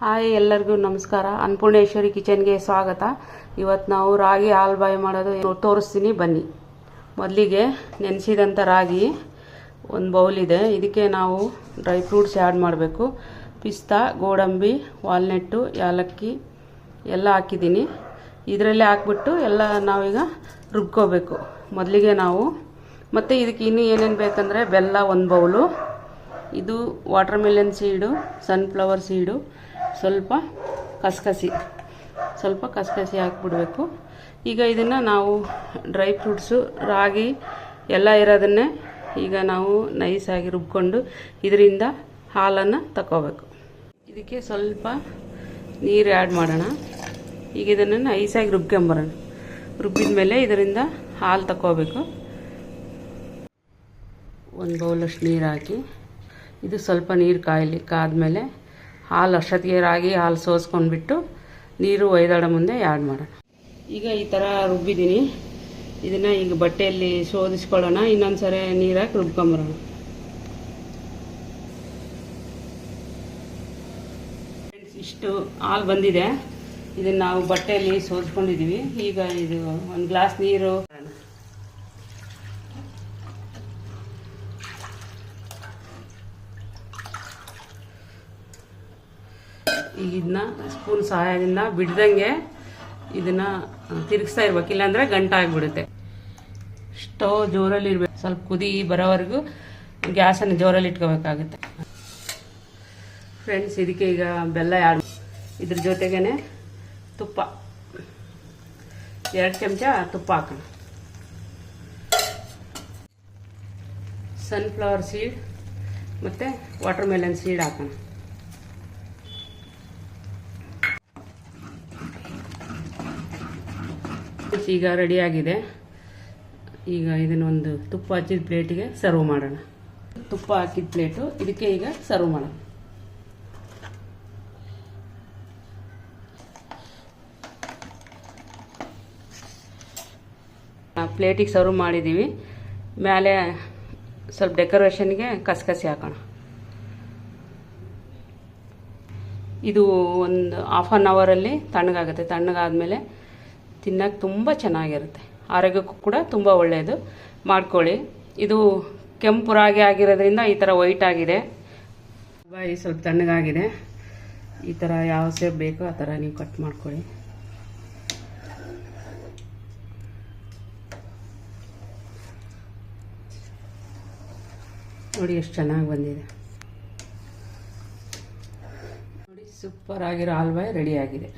Hi ಎಲ್ಲರಿಗೂ ನಮಸ್ಕಾರ. ಅನ್ನಪೂರ್ಣೇಶ್ವರಿ ಕಿಚನ್ಗೆ ಸ್ವಾಗತ. ಇವತ್ತು ನಾವು ರಾಗಿ ಹಾಲ್ಬಾಯಿ ಮಾಡೋದು ತೋರಿಸ್ತೀನಿ. ಬನ್ನಿ. ಮೊದಲಿಗೆ ನೆನೆಸಿದಂಥ ರಾಗಿ ಒಂದು ಬೌಲ್ ಇದೆ. ಇದಕ್ಕೆ ನಾವು ಡ್ರೈ ಫ್ರೂಟ್ಸ್ ಆ್ಯಡ್ ಮಾಡಬೇಕು. ಪಿಸ್ತಾ, ಗೋಡಂಬಿ, ವಾಲ್ನೆಟ್ಟು, ಯಾಲಕ್ಕಿ ಎಲ್ಲ ಹಾಕಿದ್ದೀನಿ. ಇದರಲ್ಲೇ ಹಾಕ್ಬಿಟ್ಟು ಎಲ್ಲ ನಾವೀಗ ರುಬ್ಕೋಬೇಕು. ಮೊದಲಿಗೆ ನಾವು ಮತ್ತು ಇದಕ್ಕೆ ಇನ್ನೂ ಏನೇನು ಬೇಕಂದರೆ ಬೆಲ್ಲ ಒಂದು ಬೌಲು. ಇದು watermelon seed, sunflower seed ಸ್ವಲ್ಪ ಕಸಕಸಿ ಸ್ವಲ್ಪ ಕಸಕಸಿ ಹಾಕ್ಬಿಡ್ಬೇಕು. ಈಗ ಇದನ್ನು ನಾವು ಡ್ರೈ ಫ್ರೂಟ್ಸು, ರಾಗಿ ಎಲ್ಲ ಇರೋದನ್ನೇ ಈಗ ನಾವು ನೈಸಾಗಿ ರುಬ್ಕೊಂಡು ಇದರಿಂದ ಹಾಲನ್ನು ತಗೋಬೇಕು ಇದಕ್ಕೆ ಸ್ವಲ್ಪ ನೀರು ಆ್ಯಡ್ ಮಾಡೋಣ. ಈಗ ಇದನ್ನು ನೈಸಾಗಿ ರುಬ್ಕೊಂಬರೋಣ. ರುಬ್ಬಿದ ಮೇಲೆ ಇದರಿಂದ ಹಾಲು ತಗೋಬೇಕು ಒಂದು ಬೌಲಷ್ಟು ನೀರು ಹಾಕಿ. ಇದು ಸ್ವಲ್ಪ ನೀರು ಕಾಯಲಿ, ಕಾದ್ಮೇಲೆ ಹಾಲು ಅಷ್ಟೊತ್ತಿಗೆ ರಾಗಿ ಹಾಲು ಸೋಸ್ಕೊಂಡ್ಬಿಟ್ಟು ನೀರು ಒಯ್ದಾಡೋ ಮುಂದೆ ಆ್ಯಡ್ ಮಾಡೋಣ ಈಗ ಈ ಥರ ರುಬ್ಬಿದ್ದೀನಿ. ಇದನ್ನು ಈಗ ಬಟ್ಟೆಯಲ್ಲಿ ಶೋಧಿಸ್ಕೊಳ್ಳೋಣ. ಇನ್ನೊಂದು ಸರಿ ನೀರಾಕಿ ರುಬ್ಕೊಂಬರೋಣ. ಇಷ್ಟು ಹಾಲು ಬಂದಿದೆ. ಇದನ್ನು ನಾವು ಬಟ್ಟೆಯಲ್ಲಿ ಸೋಸ್ಕೊಂಡಿದ್ದೀವಿ ಈಗ ಇದು ಒಂದು ಗ್ಲಾಸ್ ನೀರು ಈಗ ಇದನ್ನ ಸ್ಪೂನ್ ಸಹಾಯದಿಂದ ಬಿಡ್ದಂಗೆ ಇದನ್ನ ತಿರುಗಿಸ್ತಾ ಇರ್ಬೇಕು. ಇಲ್ಲಾಂದ್ರೆ ಗಂಟ ಆಗಿಬಿಡುತ್ತೆ. ಸ್ಟವ್ ಜೋರಲ್ಲಿ ಇರ್ಬೇಕು. ಸ್ವಲ್ಪ ಕುದಿ ಬರೋವರೆಗೂ ಗ್ಯಾಸನ್ನು ಜೋರಲ್ಲಿ ಇಟ್ಕೋಬೇಕಾಗುತ್ತೆ. ಫ್ರೆಂಡ್ಸ್, ಇದಕ್ಕೆ ಈಗ ಬೆಲ್ಲ ಯಾರು ಇದ್ರ ಜೊತೆಗೇನೆ ತುಪ್ಪ. ಎರಡು ಚಮಚ ತುಪ್ಪ ಹಾಕೋಣ. ಸನ್ಫ್ಲವರ್ ಸೀಡ್ ಮತ್ತು ವಾಟರ್ ಮೆಲನ್ ಸೀಡ್ ಹಾಕೋಣ. ಈಗ ರೆಡಿಯಾಗಿದೆ ಈಗ ಇದನ್ನೊಂದು ತುಪ್ಪ ಹಚ್ಚಿದ ಪ್ಲೇಟಿಗೆ ಸರ್ವ್ ಮಾಡೋಣ. ತುಪ್ಪ ಹಾಕಿದ ಪ್ಲೇಟು ಇದಕ್ಕೆ ಈಗ ಸರ್ವ್ ಮಾಡೋಣ. ಪ್ಲೇಟಿಗೆ ಸರ್ವ್ ಮಾಡಿದ್ದೀವಿ ಮೇಲೆ ಸ್ವಲ್ಪ ಡೆಕೋರೇಷನ್ಗೆ ಕಸಕಸಿ ಹಾಕೋಣ. ಇದು ಒಂದು ಹಾಫ್ ಆನ್ ಅವರಲ್ಲಿ ತಣ್ಣಗಾಗುತ್ತೆ. ತಣ್ಣಗಾದ್ಮೇಲೆ ತಿನ್ನಕ್ಕೆ ತುಂಬ ಚೆನ್ನಾಗಿರುತ್ತೆ. ಆರೋಗ್ಯಕ್ಕೂ ಕೂಡ ತುಂಬ ಒಳ್ಳೆಯದು ಮಾಡ್ಕೊಳ್ಳಿ. ಇದು ಕೆಂಪು ರಾಗಿ ಆಗಿರೋದ್ರಿಂದ ಈ ಥರ ವೈಟ್ ಆಗಿದೆ. ಬಾಯಿ ಸ್ವಲ್ಪ ತಣ್ಣಗಾಗಿದೆ. ಈ ಥರ ಯಾವ ಸೇಪ್ ಬೇಕೋ ಆ ಥರ ನೀವು ಕಟ್ ಮಾಡ್ಕೊಳ್ಳಿ. ನೋಡಿ ಎಷ್ಟು ಚೆನ್ನಾಗಿ ಬಂದಿದೆ. ನೋಡಿ ಸೂಪರ್ ಆಗಿರೋ ಹಲ್ವಾ ರೆಡಿ ಆಗಿದೆ.